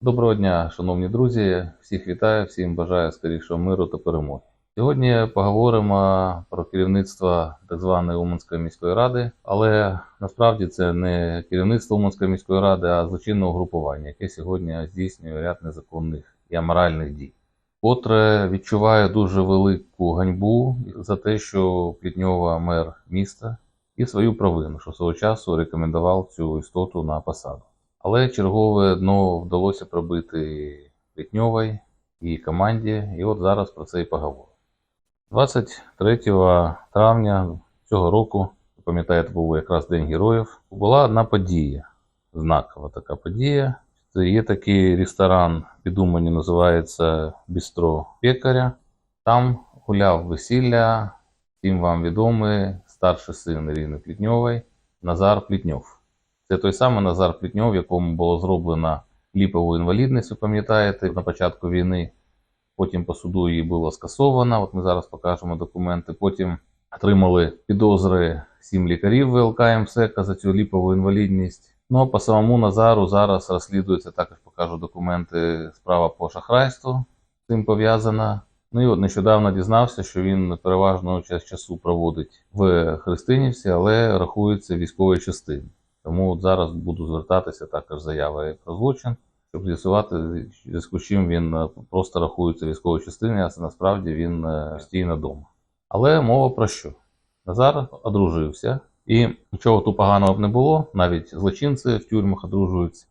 Доброго дня, шановні друзі! Всіх вітаю, всім бажаю скорішого миру та перемоги. Сьогодні поговоримо про керівництво так званої Уманської міської ради, але насправді це не керівництво Уманської міської ради, а злочинне угрупування, яке сьогодні здійснює ряд незаконних і аморальних дій. Котре відчуває дуже велику ганьбу за те, що Плітньова мер міста і свою провину, що свого часу рекомендував цю істоту на посаду. Але чергове дно вдалося пробити Плітньовій і команді, і от зараз про це і поговоримо. 23 травня цього року, пам'ятаєте, був якраз День Героїв, була одна подія, знакова така подія. Це є такий ресторан під Умані, називається Бістро Пекаря. Там гуляв весілля, всім вам відомий старший син Ірини Плітньової Назар Плітньов. Це той самий Назар Плітньов, якому було зроблено ліпову інвалідність, ви пам'ятаєте, на початку війни. Потім по суду її було скасовано. От ми зараз покажемо документи. Потім отримали підозри сім лікарів ВЛК МСЕКа за цю ліпову інвалідність. Ну а по самому Назару зараз розслідується, також покажу документи, справа по шахрайству цим пов'язана. Ну і от нещодавно дізнався, що він переважну час часу проводить в Христинівці, але рахується військовою частиною. Тому от зараз буду звертатися також з заявою про злочин, щоб з'ясувати, зв'язку з чим він е, просто рахується військовою частиною, а це насправді він е, постійно вдома. Але мова про що? Назар одружився, і нічого тут поганого б не було, навіть злочинці в тюрмах одружуються.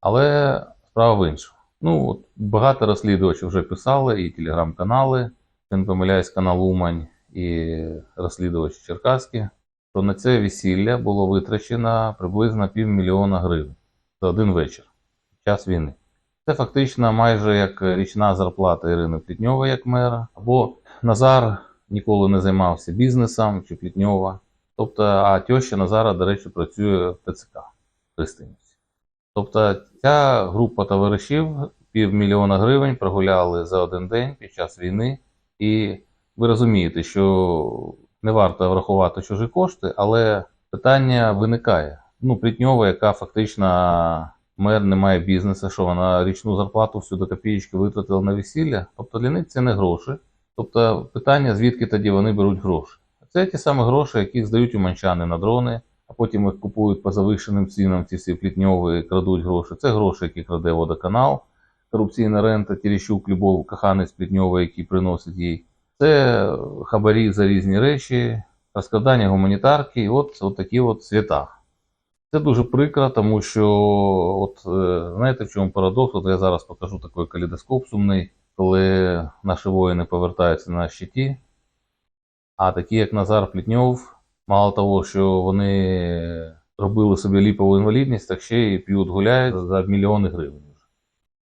Але справа в іншому. Ну, от багато розслідувачів вже писали, і телеграм-канали, не помиляюсь, канал Умань і розслідувачі Черкаські, що на це весілля було витрачено приблизно півмільйона гривень за один вечір під час війни. Це фактично майже як річна зарплата Ірини Плітньової як мера, або Назар ніколи не займався бізнесом чи Плітньова. Тобто, а теща Назара, до речі, працює в ТЦК Христинівці. Тобто ця група товаришів півмільйона гривень прогуляли за один день під час війни. І ви розумієте, що не варто врахувати чужі кошти, але питання виникає. Ну, Плітньова, яка фактично мер не має бізнесу, що вона річну зарплату всю до копієчки витратила на весілля. Тобто для них це не гроші. Тобто питання, звідки тоді вони беруть гроші. Це ті самі гроші, які здають уманчани на дрони, а потім їх купують по завищеним цінам, ці всі плітньові крадуть гроші. Це гроші, які краде водоканал, корупційна рента, Терещук, Любов, коханець Плітньовий, який приносить їй. Це хабарі за різні речі, розкрадання гуманітарки, і от, от такі от свята. Це дуже прикро, тому що, от е, знаєте, в чому парадокс? От я зараз покажу такий калейдоскоп сумний, коли наші воїни повертаються на щиті, а такі, як Назар Плітньов, мало того, що вони робили собі ліпову інвалідність, так ще й п'ють гуляють за мільйони гривень.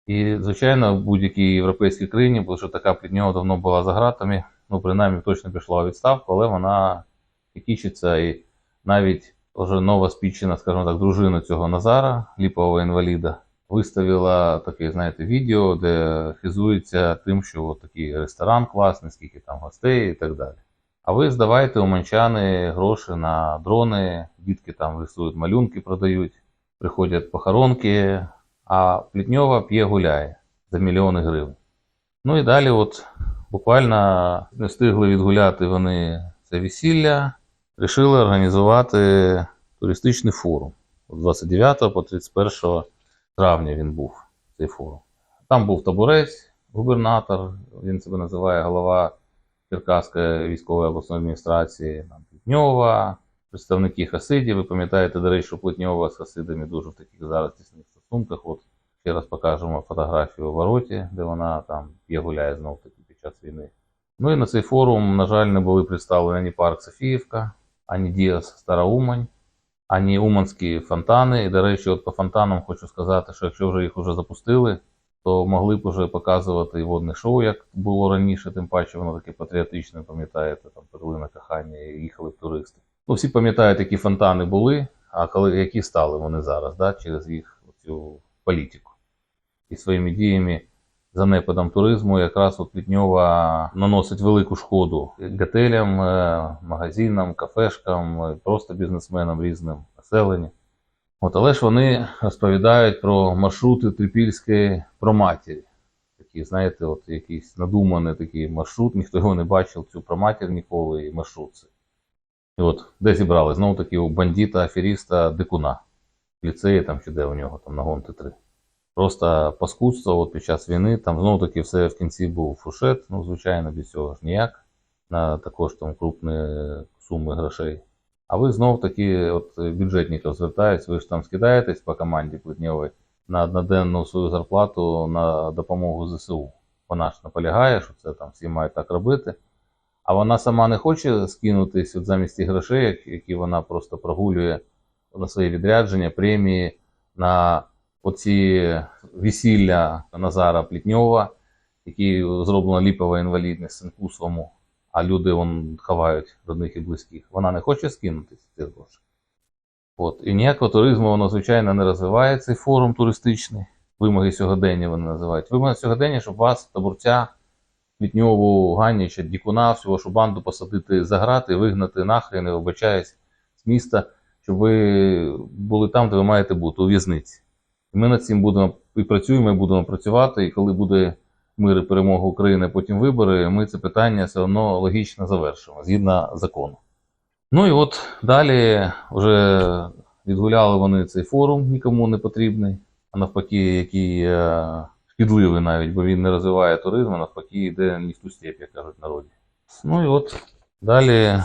І, звичайно, в будь-якій європейській країні, бо що така Плітньова давно була за ґратами, ну, принаймні точно пішла у відставку, але вона кічиться і навіть вже нова спічена, скажімо так, дружина цього Назара, ліпового інваліда, виставила таке, знаєте, відео, де хизується тим, що от такий ресторан класний, скільки там гостей і так далі. А ви здавайте уманчани гроші на дрони, дітки там рисують малюнки, продають, приходять похоронки, а Плітньова п'є гуляє за мільйони гривень. Ну і далі, от буквально не встигли відгуляти вони це весілля, вирішили організувати туристичний форум. З 29 по 31 травня він був цей форум. Там був табурець, губернатор, він себе називає голова Черкаської військової обласної адміністрації, там Плітньова, представники Хасидів. Ви пам'ятаєте, до речі, що Плетньова з Хасидами дуже в таких зараз тісних стосунках. От ще раз покажемо фотографію у вороті, де вона там є гуляє знов таки під час війни. Ну і на цей форум, на жаль, не були представлені ані парк Софіївка, ані Діас Стара Умань, ані Уманські фонтани. І, до речі, от по фонтанам хочу сказати, що якщо вже їх вже запустили, то могли б вже показувати і водне шоу, як було раніше, тим паче воно таке патріотичне, пам'ятаєте, там перлина кохання і їхали туристи. Ну, всі пам'ятають, які фонтани були, а коли які стали вони зараз, да, через їх цю політику. І своїми діями занепадом туризму якраз от Плітньова наносить велику шкоду готелям, е, магазинам, кафешкам, е, просто бізнесменам різним населенню. От, але ж вони розповідають про маршрути трипільської проматері. Такі, знаєте, от якийсь надуманий такий маршрут, ніхто його не бачив, цю проматір ніколи і маршрут. І от де зібрали? Знову таки у бандита, аферіста, дикуна. Ліцеї там чи де у нього, там на Гонти 3. Просто паскудство от під час війни, там знову таки все в кінці був фуршет, ну, звичайно, без цього ж ніяк. На також там крупні суми грошей. А ви знов таки от бюджетників звертаєтесь, ви ж там скидаєтесь по команді Плетньової на одноденну свою зарплату на допомогу ЗСУ. Вона ж наполягає, що це там всі мають так робити. А вона сама не хоче скинутись от замість тих грошей, які вона просто прогулює на свої відрядження, премії, на оці весілля Назара Плітньова, які зроблено ліпова інвалідність синку своєму, а люди вон ховають родних і близьких. Вона не хоче скинутись ці гроші. От. І ніякого туризму воно, звичайно, не розвиває цей форум туристичний. Вимоги сьогодення вони називають. Вимоги сьогодення, щоб вас, таборця, Квітньову, Ганніча, Дікуна, всю вашу банду посадити за грати, вигнати нахрен, не вибачаюсь, з міста, щоб ви були там, де ви маєте бути, у в'язниці. І ми над цим будемо і працюємо, і будемо працювати. І коли буде мир і перемога України, потім вибори, ми це питання все одно логічно завершимо згідно закону. Ну і от далі вже відгуляли вони цей форум, нікому не потрібний, а навпаки, який е, шкідливий навіть, бо він не розвиває туризм, а навпаки, йде не в ту степь, як кажуть народі. Ну і от далі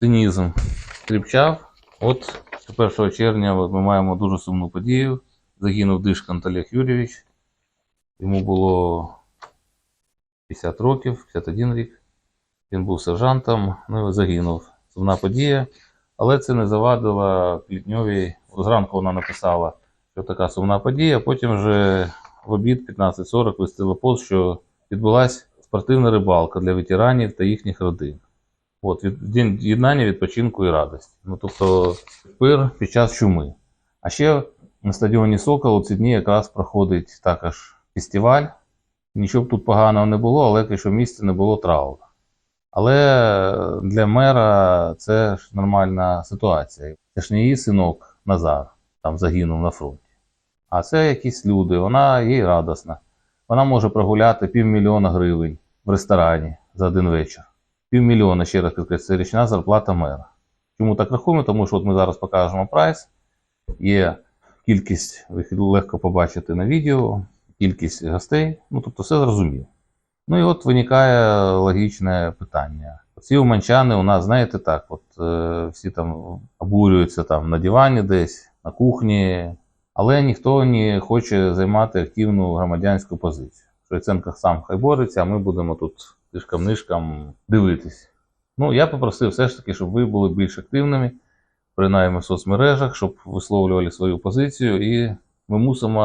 цинізм стрібчав. От 1 червня ми маємо дуже сумну подію. Загинув Дишкант Олег Юрійович. Йому було 50 років, 51 рік. Він був сержантом, ну і загинув. Сумна подія. Але це не завадило Плітньовій. Зранку вона написала, що така сумна подія. Потім вже в обід 15.40 вистила пост, що відбулася спортивна рибалка для ветеранів та їхніх родин. От, від, день єднання, відпочинку і радості. Ну, тобто, пир під час чуми. А ще на стадіоні Сокол у ці дні якраз проходить також фестиваль. Нічого б тут поганого не було, але якщо в місті не було травм. Але для мера це ж нормальна ситуація. Це ж не її синок Назар там загинув на фронті. А це якісь люди, вона їй радісна. Вона може прогуляти півмільйона гривень в ресторані за один вечір. Півмільйона, ще раз це річна зарплата мера. Чому так рахуємо? Тому що от ми зараз покажемо прайс. Є кількість, ви легко побачите на відео, кількість гостей. Ну, тобто все зрозуміло. Ну і от виникає логічне питання. Ці уманчани у нас, знаєте, так, от е, всі там обурюються там на дивані десь, на кухні, але ніхто не хоче займати активну громадянську позицію. Шойценко сам хай бореться, а ми будемо тут тишкам-нишкам дивитись. Ну, я попросив все ж таки, щоб ви були більш активними, принаймні в соцмережах, щоб висловлювали свою позицію, і ми мусимо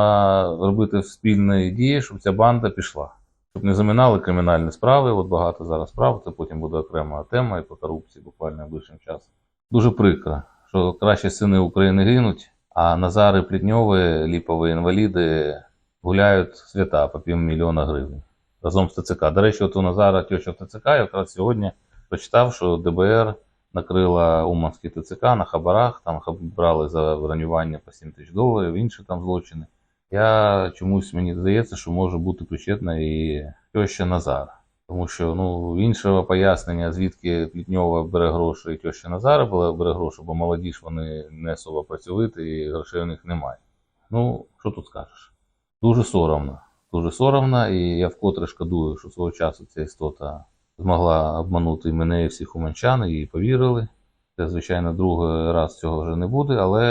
робити спільні дії, щоб ця банда пішла. Щоб не заминали кримінальні справи, от багато зараз справ, це потім буде окрема тема і по корупції буквально найближчим часом. Дуже прикро, що краще сини України гинуть, а Назари Плітньови, ліпові інваліди гуляють свята по півмільйона гривень разом з ТЦК. До речі, от у Назара тьоча в ТЦК, я якраз сьогодні прочитав, що ДБР накрила Уманський ТЦК на хабарах, там брали за бронювання по 7 тисяч доларів, інші там злочини. Я чомусь мені здається, що може бути причетна і теща Назара. Тому що ну, іншого пояснення, звідки Плітньова бере гроші і теща Назара бере гроші, бо молоді ж вони не особо працювати і грошей у них немає. Ну, що тут скажеш? Дуже соромно. Дуже соромно, і я вкотре шкодую, що свого часу ця істота змогла обманути мене і всіх уманчан, і повірили. Це, звичайно, другий раз цього вже не буде, але,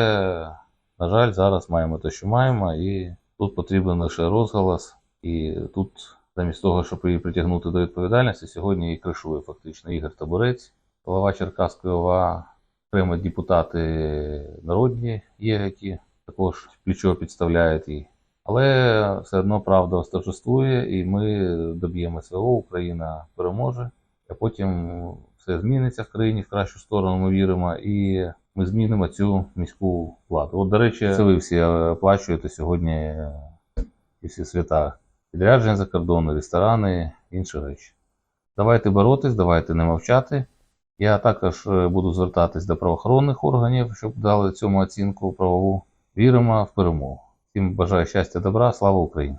на жаль, зараз маємо те, що маємо, і тут потрібен лише розголос. І тут, замість того, щоб її притягнути до відповідальності, сьогодні її кришує фактично Ігор Таборець, голова Черкаської ОВА, окремо депутати народні є, які також плечо підставляють їй. Але все одно правда восторжествує, і ми доб'ємо свого, Україна переможе, а потім все зміниться в країні в кращу сторону, ми віримо, і ми змінимо цю міську владу. От, до речі, це ви всі е, оплачуєте сьогодні е, і всі свята. Відрядження за кордони, ресторани, інші речі. Давайте боротись, давайте не мовчати. Я також е, буду звертатись до правоохоронних органів, щоб дали цьому оцінку правову. Віримо в перемогу. Всім бажаю щастя, добра, слава Україні!